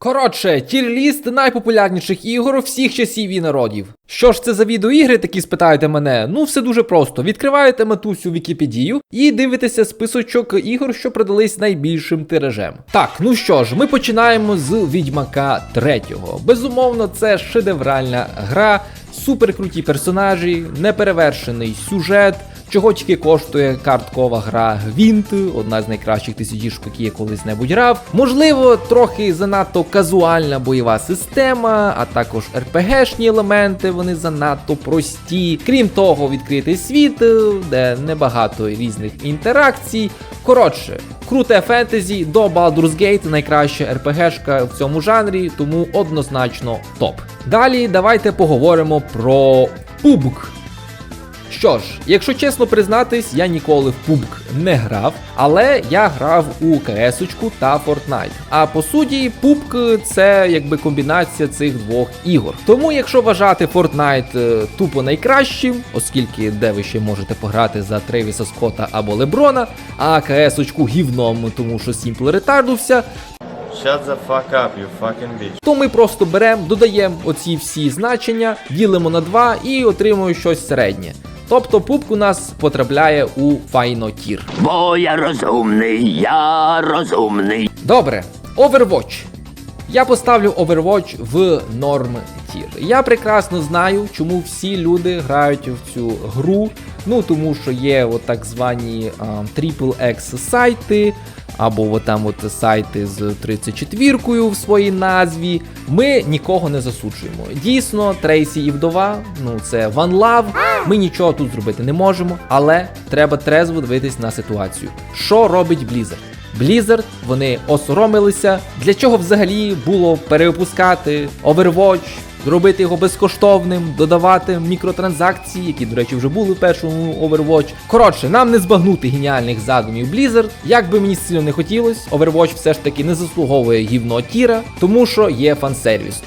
Коротше, тір-ліст найпопулярніших ігор всіх часів і народів. Що ж це за відеоігри, такі спитаєте мене? Ну, все дуже просто. Відкриваєте матусю Вікіпедію і дивитеся списочок ігор, що продались найбільшим тиражем. Так, ну що ж, ми починаємо з Відьмака 3. Безумовно, це шедевральна гра, суперкруті персонажі, неперевершений сюжет. Чого тільки коштує карткова гра Гвінт, одна з найкращих тисячішок, які я колись-небудь грав. Можливо, трохи занадто казуальна бойова система, а також РПГшні елементи, вони занадто прості. Крім того, відкритий світ, е, де небагато різних інтеракцій. Коротше, круте фентезі до Baldur's Gate, найкраща РПГшка в цьому жанрі, тому однозначно топ. Далі давайте поговоримо про PUBG. Що ж, якщо чесно признатись, я ніколи в PUBG не грав, але я грав у КС та Fortnite. А по суті, PUBG це якби комбінація цих двох ігор. Тому, якщо вважати Fortnite е, тупо найкращим, оскільки де ви ще можете пограти за Тревіса Скотта або Леброна, а КС гівном, тому що Сімпл ретардувся, Shut the fuck up, you fucking bitch. то ми просто беремо, додаємо оці всі значення, ділимо на 2 і отримуємо щось середнє. Тобто пупк у нас потрапляє у файнотір. Бо я розумний, я розумний. Добре, Overwatch. Я поставлю Overwatch в норм тір. Я прекрасно знаю, чому всі люди грають в цю гру. Ну тому що є от так звані а, Triple-X сайти, або от там от сайти з 34-кою в своїй назві. Ми нікого не засуджуємо. Дійсно, Трейсі і вдова, ну це One Love. Ми нічого тут зробити не можемо, але треба трезво дивитись на ситуацію. Що робить Blizzard? Blizzard, вони осоромилися. Для чого взагалі було перевипускати Overwatch, зробити його безкоштовним, додавати мікротранзакції, які, до речі, вже були в першому Overwatch. Коротше, нам не збагнути геніальних задумів Blizzard. Як би мені сильно не хотілось, Overwatch все ж таки не заслуговує гівно тіра, тому що є фансервіс.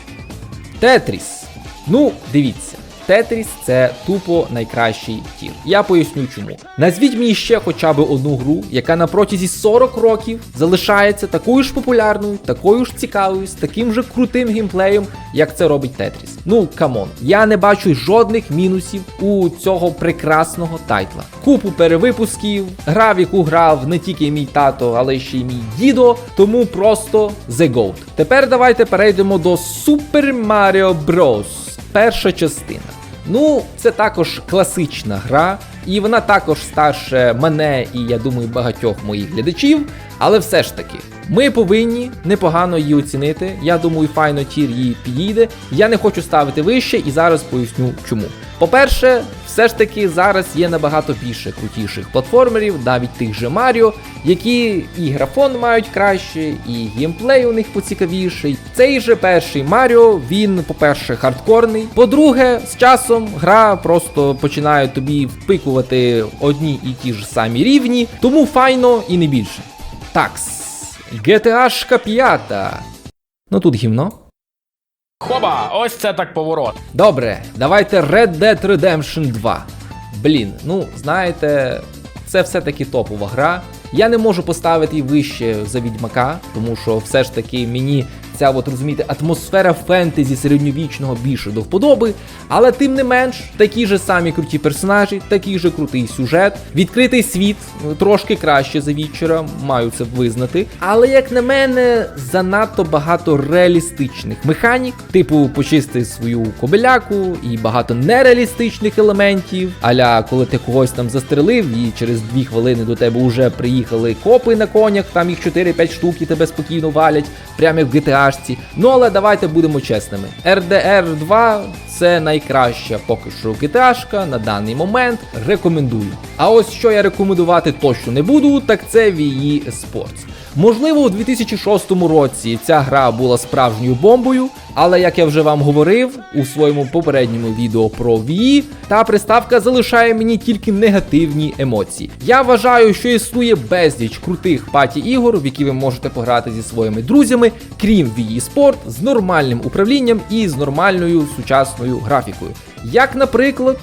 Тетріс. Ну, дивіться. Тетріс це тупо найкращий тір. Я поясню чому. Назвіть мені ще хоча б одну гру, яка на протязі 40 років залишається такою ж популярною, такою ж цікавою, з таким же крутим геймплеєм, як це робить Тетріс. Ну камон, я не бачу жодних мінусів у цього прекрасного тайтла. Купу перевипусків, гра, в яку грав не тільки мій тато, але ще й мій дідо, тому просто The Goat. Тепер давайте перейдемо до Super Mario Bros. Перша частина. Ну, це також класична гра, і вона також старше мене і я думаю багатьох моїх глядачів. Але все ж таки, ми повинні непогано її оцінити. Я думаю, файно тір її підійде. Я не хочу ставити вище і зараз поясню чому. По-перше, все ж таки зараз є набагато більше крутіших платформерів, навіть тих же Маріо, які і графон мають краще, і геймплей у них поцікавіший. Цей же перший Маріо, він, по-перше, хардкорний. По-друге, з часом гра просто починає тобі впикувати одні і ті ж самі рівні, тому файно і не більше. Такс, GTA 5. Ну тут гівно. Хоба, ось це так поворот. Добре, давайте Red Dead Redemption 2. Блін, ну знаєте, це все-таки топова гра. Я не можу поставити її вище за відьмака, тому що все ж таки мені ця от розумієте, атмосфера фентезі середньовічного більше до вподоби. Але тим не менш, такі ж самі круті персонажі, такий же крутий сюжет, відкритий світ ну, трошки краще за вічера, маю це визнати. Але як на мене, занадто багато реалістичних механік, типу почисти свою кобеляку і багато нереалістичних елементів. Аля, коли ти когось там застрелив, і через дві хвилини до тебе вже приїхали копи на конях, там їх 4-5 штук і тебе спокійно валять, прямо як в GTA. -шці. Ну але давайте будемо чесними. RDR 2 це найкраща поки що киташка на даний момент. Рекомендую. А ось що я рекомендувати точно не буду, так це VE Sports. Можливо, у 2006 році ця гра була справжньою бомбою, але як я вже вам говорив у своєму попередньому відео про Wii, та приставка залишає мені тільки негативні емоції. Я вважаю, що існує безліч крутих паті ігор, в які ви можете пограти зі своїми друзями, крім Wii Sport, з нормальним управлінням і з нормальною сучасною графікою. Як, наприклад,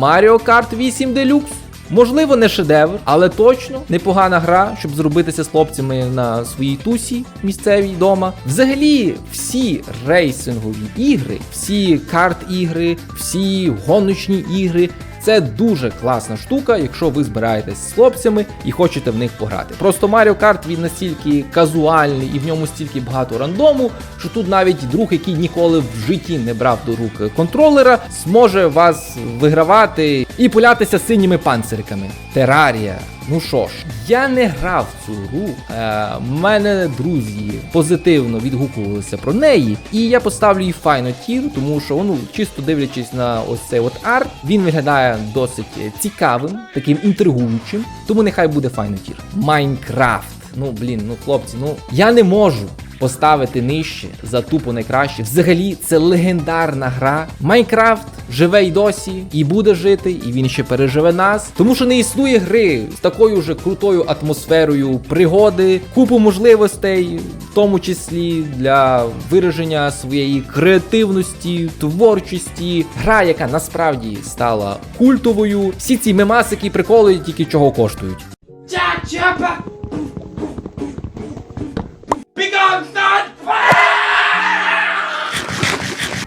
Mario Kart 8 Deluxe. Можливо, не шедевр, але точно непогана гра, щоб зробитися з хлопцями на своїй тусі місцевій дома. Взагалі, всі рейсингові ігри, всі карт-ігри, всі гоночні ігри. Це дуже класна штука, якщо ви збираєтесь з хлопцями і хочете в них пограти. Просто Mario Kart він настільки казуальний і в ньому стільки багато рандому, що тут навіть друг, який ніколи в житті не брав до рук контролера, зможе вас вигравати і пулятися синіми панцириками. Терарія. Ну що ж, я не грав цю гру. Е, мене друзі позитивно відгукувалися про неї, і я поставлю її файно тір, тому що ну чисто дивлячись на ось цей от арт, він виглядає досить цікавим, таким інтригуючим. Тому нехай буде файно тір. Майнкрафт. Ну блін, ну хлопці, ну я не можу поставити нижче за тупо найкраще. Взагалі, це легендарна гра. Майнкрафт живе й досі, і буде жити, і він ще переживе нас. Тому що не існує гри з такою же крутою атмосферою пригоди, купу можливостей, в тому числі для вираження своєї креативності, творчості. Гра, яка насправді стала культовою. Всі ці мемасики приколи тільки чого коштують.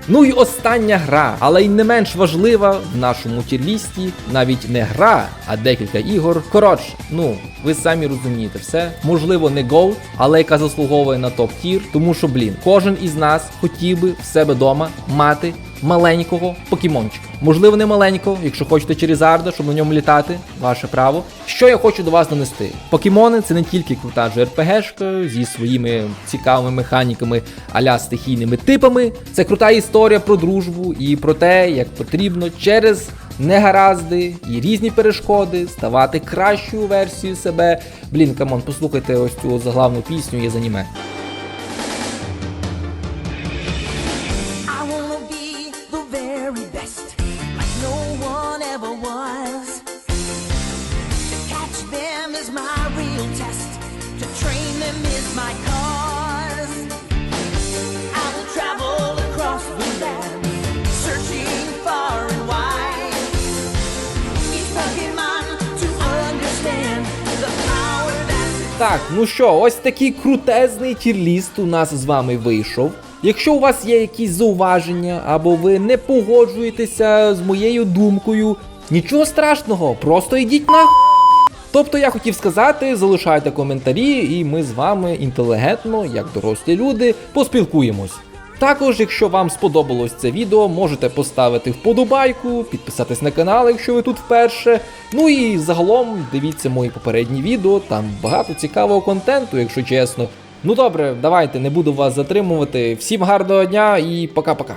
Ну і остання гра, але й не менш важлива в нашому тірлісті навіть не гра, а декілька ігор. Коротше, ну ви самі розумієте все. Можливо, не Go, але яка заслуговує на топ-тір, тому що, блін, кожен із нас хотів би в себе вдома мати маленького покемончика. Можливо, не маленького, якщо хочете Черізарда, щоб на ньому літати, ваше право. Що я хочу до вас донести? Покемони це не тільки крута JRPG-шка зі своїми цікавими механіками аля стихійними типами. Це крута історія про дружбу і про те, як потрібно через негаразди і різні перешкоди ставати кращою версією себе. Блін, камон, послухайте ось цю заглавну пісню із аніме. Very best, like no one ever was. To catch them is my real test, to train them is my cause. I will travel across the land, searching far and wide. Each Pokemon to understand the power that's Так, ну що, ось такий крутезний тірліст у нас з вами вийшов. Якщо у вас є якісь зауваження або ви не погоджуєтеся з моєю думкою, нічого страшного, просто йдіть на. Тобто я хотів сказати, залишайте коментарі, і ми з вами інтелігентно, як дорослі люди, поспілкуємось. Також, якщо вам сподобалось це відео, можете поставити вподобайку, підписатись на канал, якщо ви тут вперше. Ну і загалом дивіться мої попередні відео, там багато цікавого контенту, якщо чесно. Ну добре, давайте, не буду вас затримувати. Всім гарного дня і пока-пока.